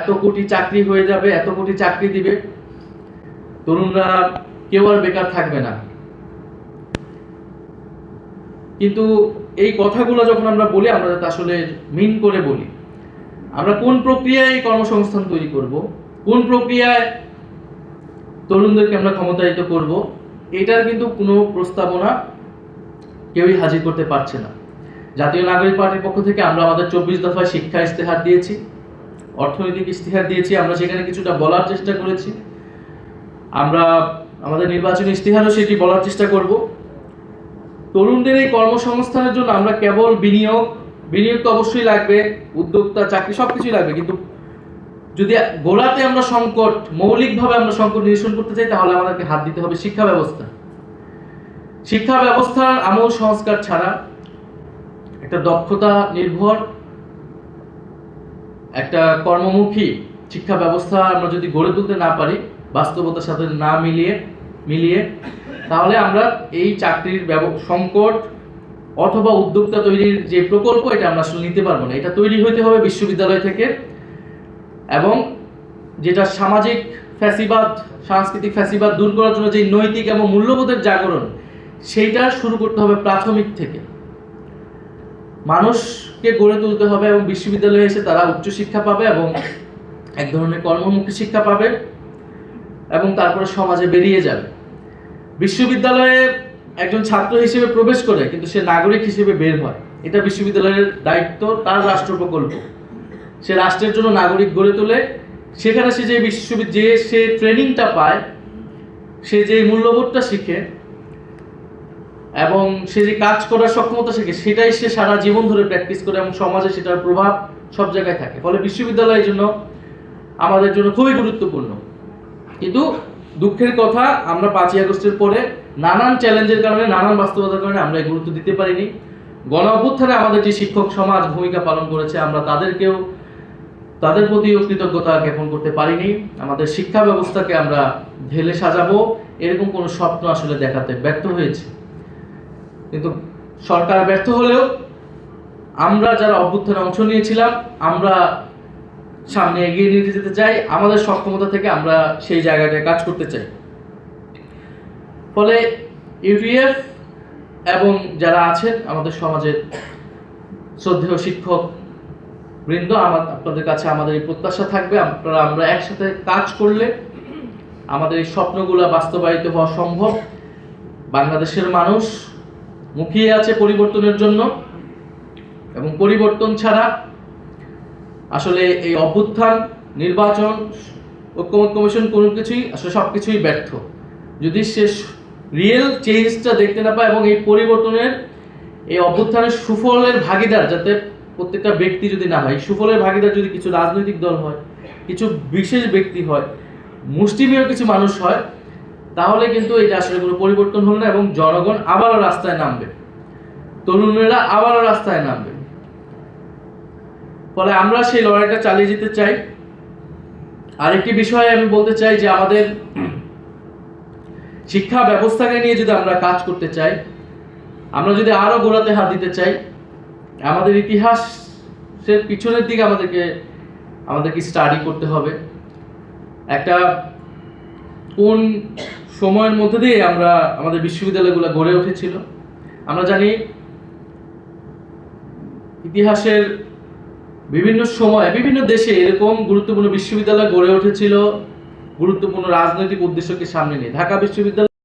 এত কোটি চাকরি হয়ে যাবে, এত কোটি চাকরি দিবে। তরুণরা কেউ আর বেকার থাকবে না। কিন্তু এই কথাগুলো যখন আমরা বলি, আমরা আসলে মিন করে বলি। আমরা কোন প্রক্রিয়ায় কর্মসংস্থান তৈরি করব? কোন প্রক্রিয়ায় তরুণদেরকে আমরা ক্ষমতায়িত করব? এটার কিন্তু কোনো প্রস্তাবনা কেউই হাজির করতে পারছে না। জাতীয় নাগরিক পার্টির পক্ষ থেকে আমরা আমাদের চব্বিশ দফায় শিক্ষা ইস্তেহার দিয়েছি। অর্থনৈতিক ইস্তেহার দিয়েছি, আমরা সেখানে কিছুটা বলার চেষ্টা করেছি। আমরা আমাদের নির্বাচনী ইস্তেহারও সেটি বলার চেষ্টা করব। তরুণদের এই কর্মসংস্থানের জন্য আমরা কেবল বিনিয়োগ বিনিয়োগ তো অবশ্যই লাগবে, উদ্যোক্তা, চাকরি সব কিছুই লাগবে, কিন্তু যদি গোড়াতে আমরা সংকট, মৌলিকভাবে আমরা সংকট নিরসন করতে চাই, তাহলে আমাদেরকে হাত দিতে হবে শিক্ষা ব্যবস্থা। শিক্ষা ব্যবস্থার আমূল সংস্কার ছাড়া একটা দক্ষতা নির্ভর একটা কর্মমুখী শিক্ষা ব্যবস্থা আমরা যদি গড়ে তুলতে না পারি, বাস্তবতার সাথে না মিলিয়ে মিলিয়ে, তাহলে আমরা এই চাকরির সংকট অথবা উদ্যোক্তা তৈরির যে প্রকল্প, এটা আমরা আসলে নিতে পারব না। এটা তৈরি হইতে হবে বিশ্ববিদ্যালয় থেকে এবং যেটা সামাজিক ফ্যাসিবাদ, সাংস্কৃতিক ফ্যাসিবাদ দূর করার জন্য যে নৈতিক এবং মূল্যবোধের জাগরণ, সেইটা শুরু করতে হবে প্রাথমিক থেকে। মানুষকে গড়ে তুলতে হবে এবং বিশ্ববিদ্যালয়ে এসে তারা উচ্চশিক্ষা পাবে এবং এক ধরনের কর্মমুখী শিক্ষা পাবে এবং তারপরে সমাজে বেরিয়ে যাবে। বিশ্ববিদ্যালয়ে একজন ছাত্র হিসেবে প্রবেশ করে কিন্তু সে নাগরিক হিসেবে বের হয়। এটা বিশ্ববিদ্যালয়ের দায়িত্ব, তার রাষ্ট্র প্রকল্প। সে রাষ্ট্রের জন্য নাগরিক গড়ে তোলে। সেখানে সে যে বিশ্ববিদ্যালয়, যে সে ট্রেনিংটা পায়, সে যে মূল্যবোধটা শিখে এবং সে যে কাজ করার সক্ষমতা শেখে সেটাই সে সারা জীবন ধরে প্র্যাকটিস করে এবং সমাজে সেটার প্রভাব সব জায়গায় থাকে। ফলে বিশ্ববিদ্যালয়ের জন্য আমাদের জন্য খুবই গুরুত্বপূর্ণ। কিন্তু দুঃখের কথা, আমরা পাঁচই আগস্টের পরে নানান চ্যালেঞ্জের কারণে, নানান বাস্তবতার কারণে আমরা গুরুত্ব দিতে পারিনি। গণ অভ্যুত্থানে আমাদের যে শিক্ষক সমাজ ভূমিকা পালন করেছে, আমরা তাদেরকেও, তাদের প্রতিও কৃতজ্ঞতা জ্ঞাপন করতে পারিনি। আমাদের শিক্ষা ব্যবস্থাকে আমরা ঢেলে সাজাবো, এরকম কোনো স্বপ্ন আসলে দেখাতে ব্যর্থ হয়েছে। কিন্তু সরকার ব্যর্থ হলেও আমরা যারা অভ্যুত্থানে অংশ নিয়েছিলাম, আমরা সামনে এগিয়ে নিয়ে যেতে চাই, আমাদের সক্ষমতা থেকে আমরা সেই জায়গাটায় কাজ করতে চাই। ফলে ইউটিএফ এবং যারা আছেন আমাদের সমাজের শ্রদ্ধেয় শিক্ষক বৃন্দ, আমার, আপনাদের কাছে আমাদের এই প্রত্যাশা থাকবে, আপনারা, আমরা একসাথে কাজ করলে আমাদের এই স্বপ্নগুলো বাস্তবায়িত হওয়া সম্ভব। বাংলাদেশের মানুষ মুখিয়ে আছে পরিবর্তনের জন্য এবং পরিবর্তন ছাড়া আসলে এই অভ্যুত্থান, নির্বাচন, ঐক্যমত কমিশন কোনো কিছুই, আসলে সব কিছুই ব্যর্থ। যদি সে রিয়েল চেঞ্জটা দেখতে না পায় এবং এই পরিবর্তনের, এই অভ্যুত্থানের সুফলের ভাগিদার যাতে প্রত্যেকটা ব্যক্তি যদি না হয় সুফলের ভাগিদার যদি কিছু রাজনৈতিক দল হয়, কিছু বিশেষ ব্যক্তি হয়, মুষ্টিমেয় কিছু মানুষ হয় তাহলে কিন্তু এটা আসলে কোনো পরিবর্তন হলো না এবং জনগণ আবারও রাস্তায় নামবে। তরুণেরা আবারও রাস্তায় নামবে। ফলে আমরা সেই লড়াইটা চালিয়ে যেতে চাই। আরেকটি বিষয় আমি বলতে চাই যে আমাদের শিক্ষা ব্যবস্থাকে নিয়ে যদি আমরা কাজ করতে চাই, আমরা যদি আরও গোড়াতে হাত দিতে চাই, আমাদের ইতিহাসের পিছনের দিকে আমাদেরকে আমাদেরকে স্টাডি করতে হবে। একটা কোন সময়ের মধ্যে দিয়ে আমরা আমাদের বিশ্ববিদ্যালয়গুলো গড়ে উঠেছিল। আমরা জানি ইতিহাসের বিভিন্ন সময় বিভিন্ন দেশে এরকম গুরুত্বপূর্ণ বিশ্ববিদ্যালয় গড়ে উঠেছিল। গুরুত্বপূর্ণ রাজনৈতিক উদ্দেশ্যকে সামনে নিয়ে। ঢাকা বিশ্ববিদ্যালয়